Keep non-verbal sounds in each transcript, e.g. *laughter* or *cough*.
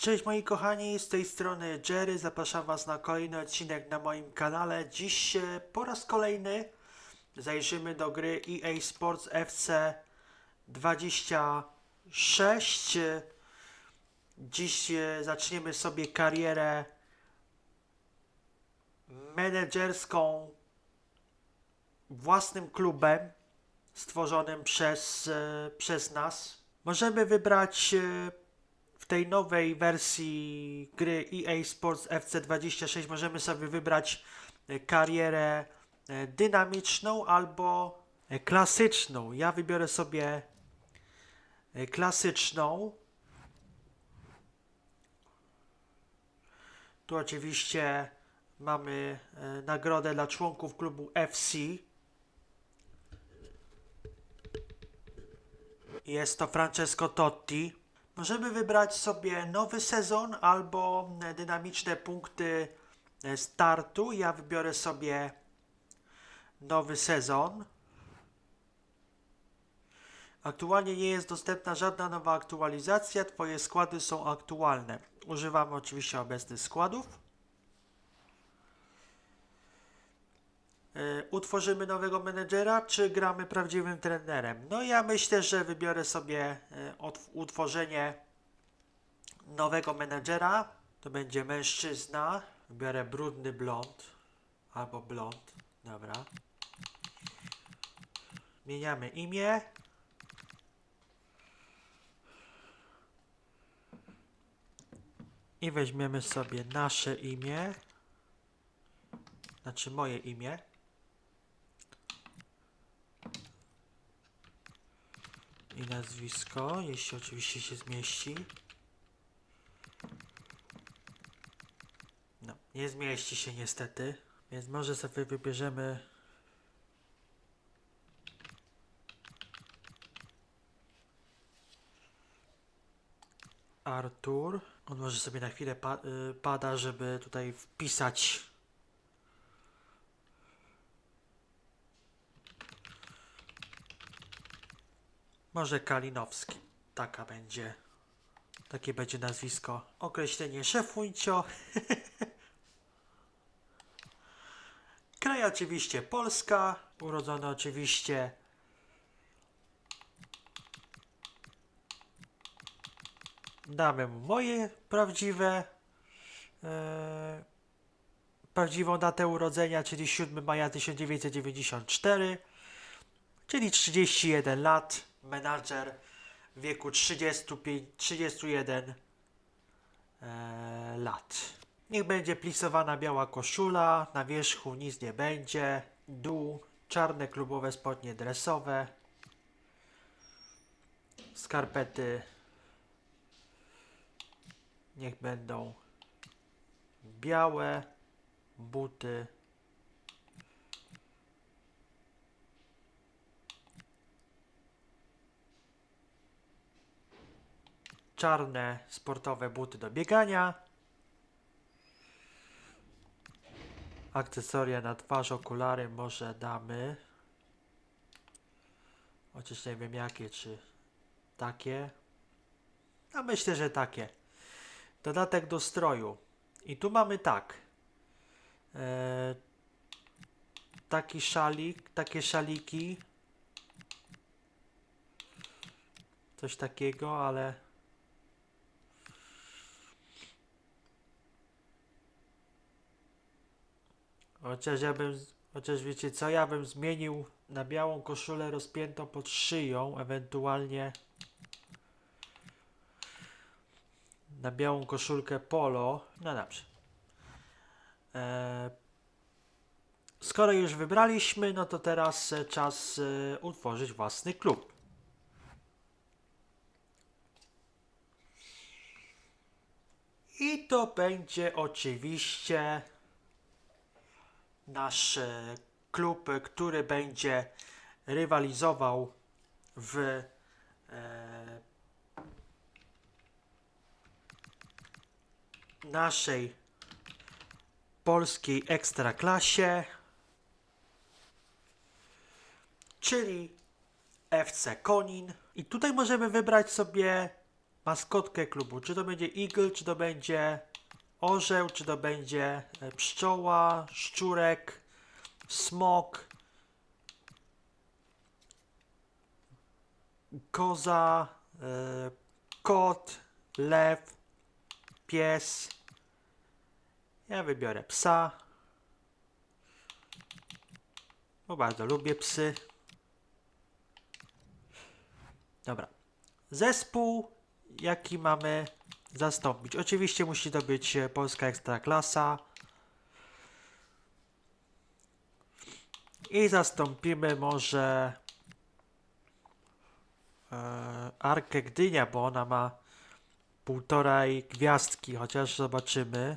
Cześć moi kochani, z tej strony Jerry, zapraszam was na kolejny odcinek na moim kanale. Dziś po raz kolejny zajrzymy do gry EA Sports FC 26. E, Dziś e, zaczniemy sobie karierę menedżerską własnym klubem stworzonym przez, e, przez nas. Możemy wybrać e, tej nowej wersji gry EA Sports FC26 możemy sobie wybrać e, karierę e, dynamiczną albo e, klasyczną. Ja wybiorę sobie klasyczną. Tu oczywiście mamy nagrodę dla członków klubu FC. Jest to Francesco Totti. Możemy wybrać sobie nowy sezon albo e, dynamiczne punkty e, startu. Ja wybiorę sobie nowy sezon. Aktualnie nie jest dostępna żadna nowa aktualizacja. Twoje składy są aktualne. Używamy oczywiście obecnych składów. Utworzymy nowego menedżera, czy gramy prawdziwym trenerem? No ja myślę, że wybiorę sobie e, utworzenie nowego menedżera. To będzie mężczyzna. Wybiorę brudny blond albo blond. Dobra. Zmieniamy imię. I weźmiemy sobie nasze imię. Znaczy moje imię. I nazwisko, jeśli oczywiście się zmieści. No, nie zmieści się niestety, więc może sobie wybierzemy Artur. On może sobie na chwilę pa y, pada, żeby tutaj wpisać Może Kalinowski. Taka będzie. Takie będzie nazwisko. Określenie szefuncio. *laughs* Kraj oczywiście Polska. Urodzony oczywiście. Damy mu moje prawdziwe. E, prawdziwą datę urodzenia, czyli 7 maja 1994 czyli 31 lat, menadżer w wieku 35, 31 e, lat. Niech będzie plisowana biała koszula, na wierzchu nic nie będzie, dół, czarne klubowe spodnie dresowe, skarpety niech będą białe, buty czarne sportowe buty do biegania, akcesoria na twarz, okulary może damy, chociaż nie wiem jakie, czy takie, a myślę, że takie. Dodatek do stroju. I tu mamy tak. E, taki szalik, takie szaliki. Coś takiego, ale Chociaż ja bym, chociaż wiecie co, ja bym zmienił na białą koszulę rozpiętą pod szyją, ewentualnie na białą koszulkę polo. No dobrze. E, skoro już wybraliśmy, no to teraz e, czas e, utworzyć własny klub. I to będzie oczywiście nasz e, klub, który będzie rywalizował w e, naszej polskiej ekstraklasie, czyli FC Konin. I tutaj możemy wybrać sobie maskotkę klubu. Czy to będzie Eagle, czy to będzie orzeł, czy to będzie e, pszczoła, szczurek, smok, koza, e, kot, lew, pies. Ja wybiorę psa. Bo bardzo lubię psy. Dobra. Zespół, jaki mamy zastąpić. Oczywiście musi to być e, polska ekstraklasa. I zastąpimy może e, Arkę Gdynia, bo ona ma półtorej gwiazdki, chociaż zobaczymy,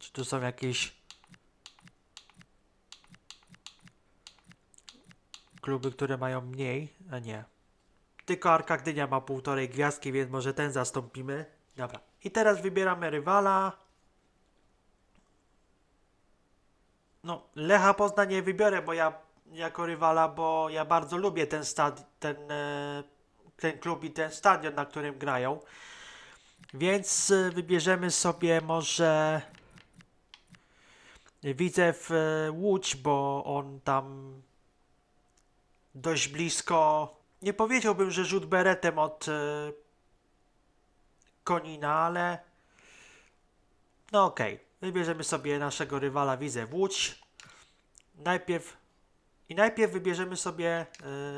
czy tu są jakieś kluby, które mają mniej, a nie. Tylko Arka Gdynia ma półtorej gwiazdki, więc może ten zastąpimy. Dobra. I teraz wybieramy rywala. No, Lecha Poznań nie wybiorę, bo ja jako rywala, bo ja bardzo lubię ten stad, ten, e, ten klub i ten stadion, na którym grają. Więc e, wybierzemy sobie może Widzew e, Łódź, bo on tam dość blisko. Nie powiedziałbym, że rzut beretem od Konina, ale no okej. Wybierzemy sobie naszego rywala Widzew Łódź. Najpierw i najpierw wybierzemy sobie,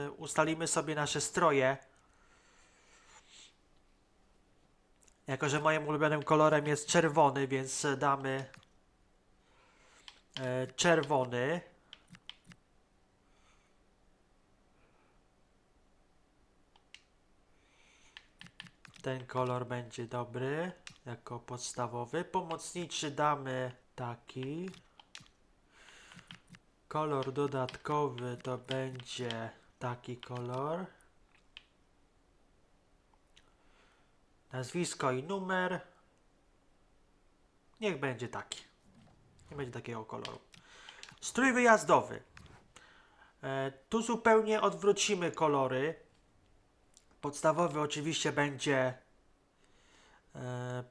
e, ustalimy sobie nasze stroje. Jako, że moim ulubionym kolorem jest czerwony, więc damy e, czerwony. Ten kolor będzie dobry jako podstawowy. Pomocniczy damy taki. Kolor dodatkowy to będzie taki kolor. Nazwisko i numer. Niech będzie taki. Nie będzie takiego koloru. Strój wyjazdowy. E, tu zupełnie odwrócimy kolory. Podstawowy oczywiście będzie. E,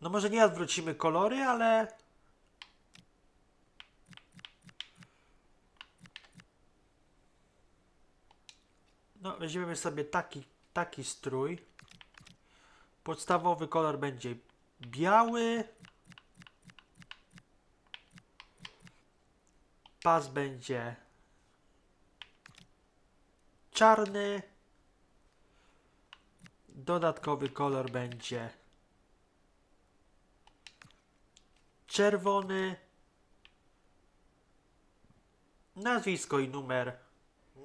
no może nie odwrócimy kolory, ale No, weźmiemy sobie taki, taki strój. Podstawowy kolor będzie biały. Pas będzie czarny. Dodatkowy kolor będzie czerwony. Nazwisko i numer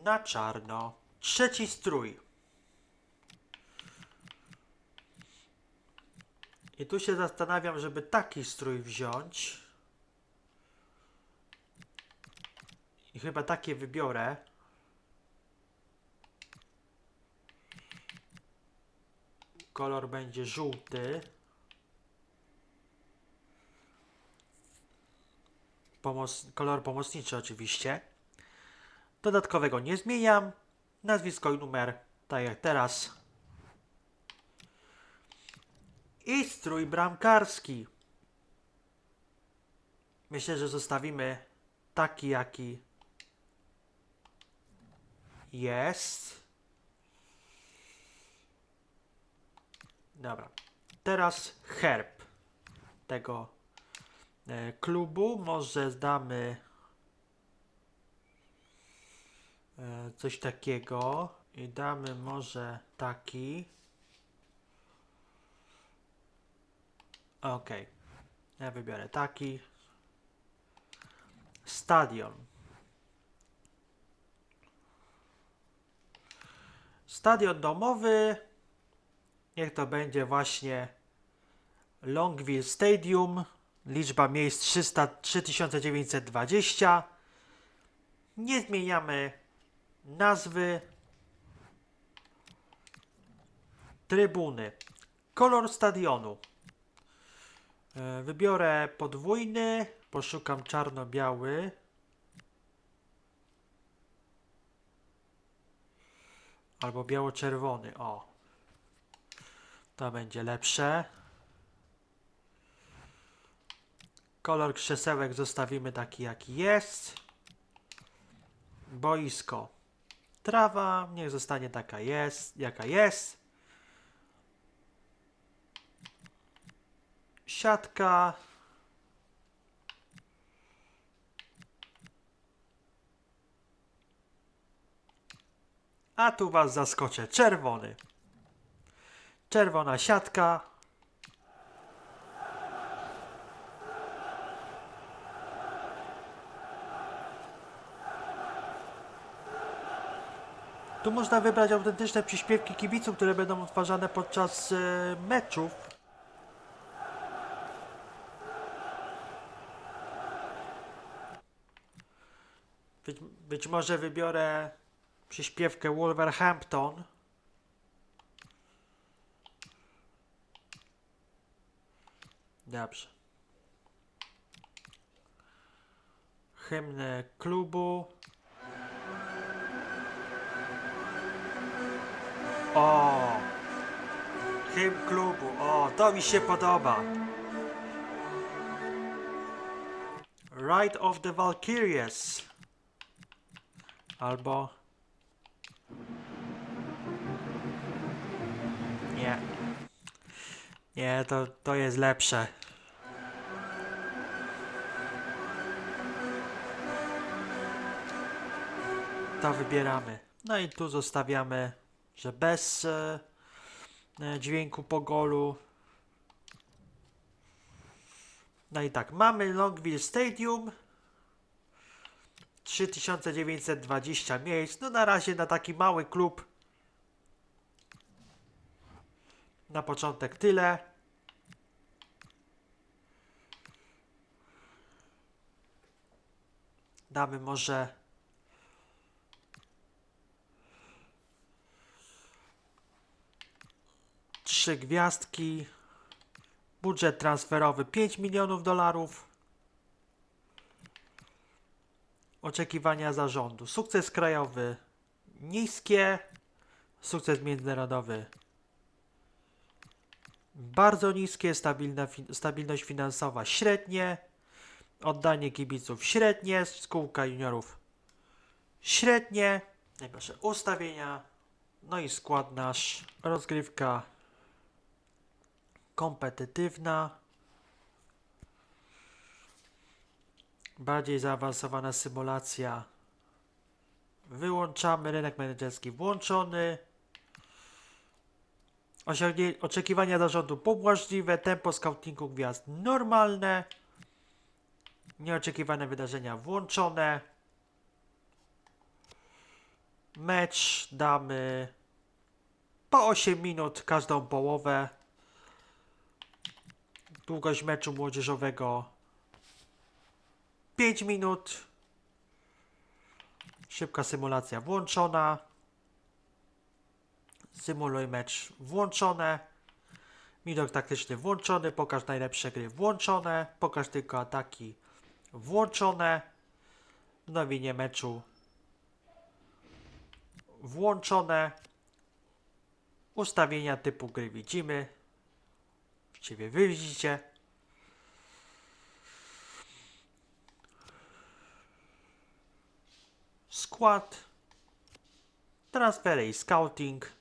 na czarno. Trzeci strój. I tu się zastanawiam, żeby taki strój wziąć. I chyba takie wybiorę. Kolor będzie żółty. Pomoc, kolor pomocniczy oczywiście. Dodatkowego nie zmieniam. Nazwisko i numer, tak jak teraz. I strój bramkarski. Myślę, że zostawimy taki, jaki jest. Dobra. Teraz herb tego e, klubu. Może zdamy e, coś takiego i damy może taki. Ok. Ja wybiorę taki. Stadion. Stadion domowy. Niech to będzie właśnie Longville Stadium. Liczba miejsc 300, 3920. Nie zmieniamy nazwy. Trybuny. Kolor stadionu. E, Wybiorę podwójny. Poszukam czarno-biały. Albo biało-czerwony. O. To będzie lepsze. Kolor krzesełek zostawimy taki jaki jest. Boisko. Trawa niech zostanie taka jest, jaka jest. Siatka. A tu was zaskoczę. Czerwony. Czerwona siatka. Tu można wybrać autentyczne przyśpiewki kibiców, które będą odtwarzane podczas e, meczów. Być, być może wybiorę przyśpiewkę Wolverhampton. Dobrze. Hymn klubu. O! Hymn klubu. O, to mi się podoba. Ride of the Valkyries. Albo... Nie, to, to jest lepsze. To wybieramy. No i tu zostawiamy, że bez e, e, dźwięku po golu. No i tak, mamy Longville Stadium. 3920 miejsc. No na razie na taki mały klub. Na początek tyle. Damy może trzy gwiazdki. Budżet transferowy 5 milionów dolarów. Oczekiwania zarządu. Sukces krajowy niskie. Sukces międzynarodowy bardzo niskie. Stabilność finansowa średnie. Oddanie kibiców średnie. Spółka juniorów średnie. Najproszę ustawienia. No i skład nasz. Rozgrywka kompetytywna. Bardziej zaawansowana symulacja. Wyłączamy rynek menedżerski włączony. Oczekiwania zarządu pobłażliwe, tempo scoutingu gwiazd normalne. Nieoczekiwane wydarzenia włączone. Mecz damy po 8 minut każdą połowę. Długość meczu młodzieżowego 5 minut. Szybka symulacja włączona. Symuluj mecz włączone. Widok taktyczny włączony. Pokaż najlepsze gry włączone. Pokaż tylko ataki włączone. Wnowienie meczu włączone. Ustawienia typu gry widzimy. Właściwie wy widzicie. Skład. Transfery i scouting.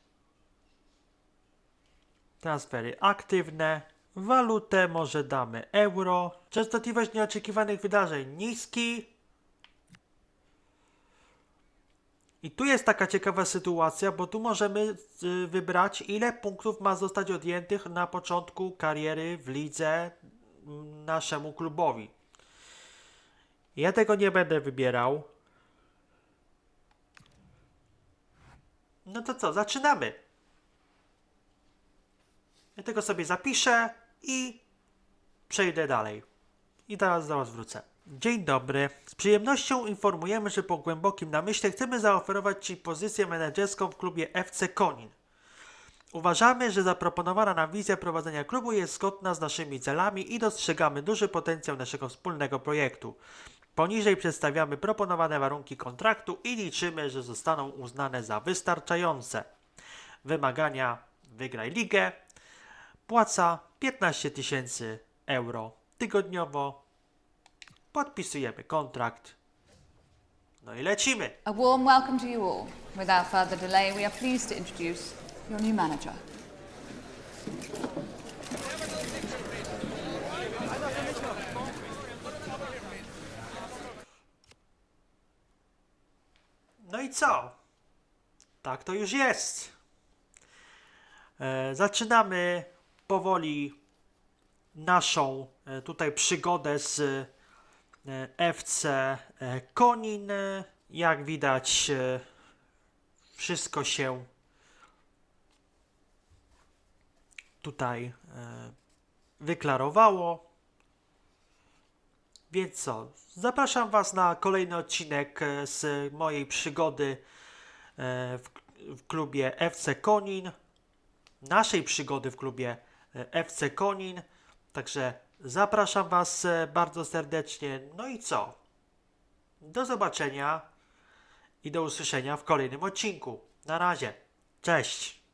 Transfery aktywne. Walutę może damy euro. Częstotliwość nieoczekiwanych wydarzeń niski. I tu jest taka ciekawa sytuacja, bo tu możemy y, wybrać, ile punktów ma zostać odjętych na początku kariery w lidze mm, naszemu klubowi. Ja tego nie będę wybierał. No to co, zaczynamy. Ja tego sobie zapiszę i przejdę dalej. I teraz Was wrócę. Dzień dobry. Z przyjemnością informujemy, że po głębokim namyśle chcemy zaoferować Ci pozycję menedżerską w klubie FC Konin. Uważamy, że zaproponowana nam wizja prowadzenia klubu jest zgodna z naszymi celami i dostrzegamy duży potencjał naszego wspólnego projektu. Poniżej przedstawiamy proponowane warunki kontraktu i liczymy, że zostaną uznane za wystarczające. Wymagania: wygraj ligę, Płaca 15 tysięcy euro tygodniowo. Podpisujemy kontrakt. No i lecimy. A warm welcome to you all. Without further delay, we are pleased to introduce your new manager. No i co? Tak to już jest. E, zaczynamy powoli naszą e, tutaj przygodę z e, FC e, Konin. Jak widać, wszystko się tutaj wyklarowało. Więc co? Zapraszam Was na kolejny odcinek z mojej przygody w, klubie FC Konin. Naszej przygody w klubie FC Konin. Także zapraszam Was e, bardzo serdecznie. No i co? Do zobaczenia i do usłyszenia w kolejnym odcinku. Na razie. Cześć.